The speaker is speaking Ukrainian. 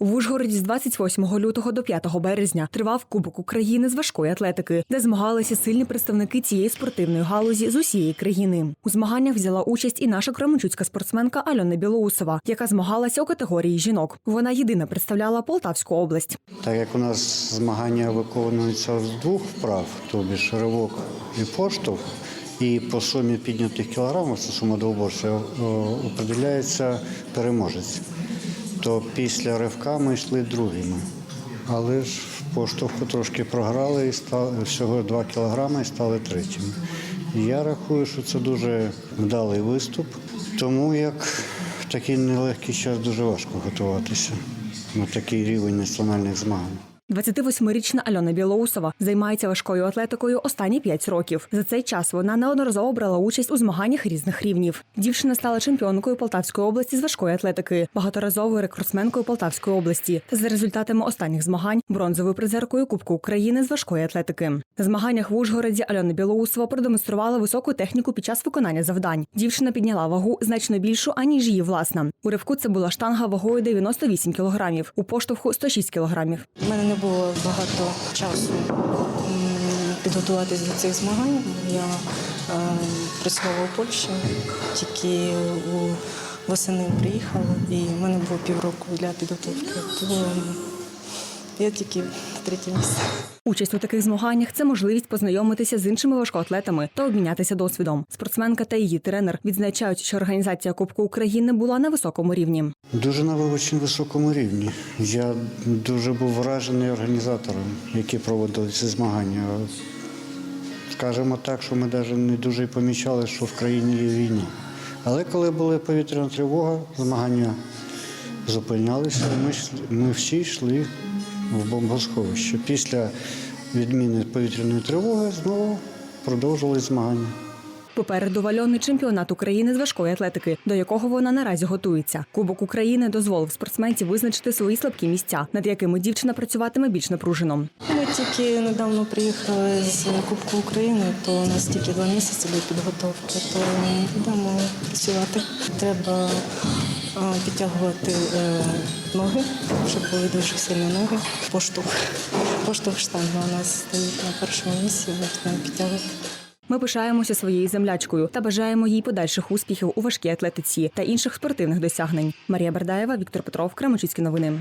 В Ужгороді з 28 лютого до 5 березня тривав Кубок України з важкої атлетики, де змагалися сильні представники цієї спортивної галузі з усієї країни. У змаганнях взяла участь і наша кременчуцька спортсменка Альона Білоусова, яка змагалася у категорії жінок. Вона єдина представляла Полтавську область. Так як у нас змагання виконуються з двох вправ, тобі ж і поштовх, і по сумі піднятих кілограмів, це сума двоборця, определяється переможець. То після ривка ми йшли другими. Але ж в поштовху трошки програли і стали всього 2 кілограми і стали третіми. Я рахую, що це дуже вдалий виступ, тому як в такий нелегкий час дуже важко готуватися на такий рівень національних змагань. 28-річна Альона Білоусова займається важкою атлетикою останні 5 років. За цей час вона неодноразово брала участь у змаганнях різних рівнів. Дівчина стала чемпіонкою Полтавської області з важкої атлетики, багаторазовою рекордсменкою Полтавської області та за результатами останніх змагань бронзовою призеркою Кубку України з важкої атлетики. На змаганнях в Ужгороді Альона Білоусова продемонструвала високу техніку під час виконання завдань. Дівчина підняла вагу значно більшу аніж її власна. У ривку це була штанга вагою 98 кілограмів, у поштовху 106 кілограмів. У мене не було багато часу підготуватись до цих змагань. Я е, працювала у Польщі, тільки у восени приїхала, і в мене було півроку для підготовки. Тому я тільки третє місце. Участь у таких змаганнях це можливість познайомитися з іншими важкоатлетами та обмінятися досвідом. Спортсменка та її тренер відзначають, що організація Кубку України була на високому рівні. Дуже на дуже високому рівні. Я дуже був вражений організатором, які проводили ці змагання. Скажемо так, що ми навіть не дуже помічали, що в країні є війна. Але коли була повітряна тривога, змагання зупинялися, ми, ми всі йшли в бомбосховище. Після відміни повітряної тривоги знову продовжували змагання. Попереду вальоний чемпіонат України з важкої атлетики, до якого вона наразі готується. Кубок України дозволив спортсменці визначити свої слабкі місця, над якими дівчина працюватиме більш напружено. Ми тільки недавно приїхали з Кубку України, то у нас тільки два місяці до підготовки, то будемо працювати. Треба підтягувати е, ноги, щоб були дуже сильні ноги. Поштовх. Поштовх штанга у нас стоїть на першому місці, будемо підтягувати. Ми пишаємося своєю землячкою та бажаємо їй подальших успіхів у важкій атлетиці та інших спортивних досягнень. Марія Бердаєва, Віктор Петров, Кремочицькі новини.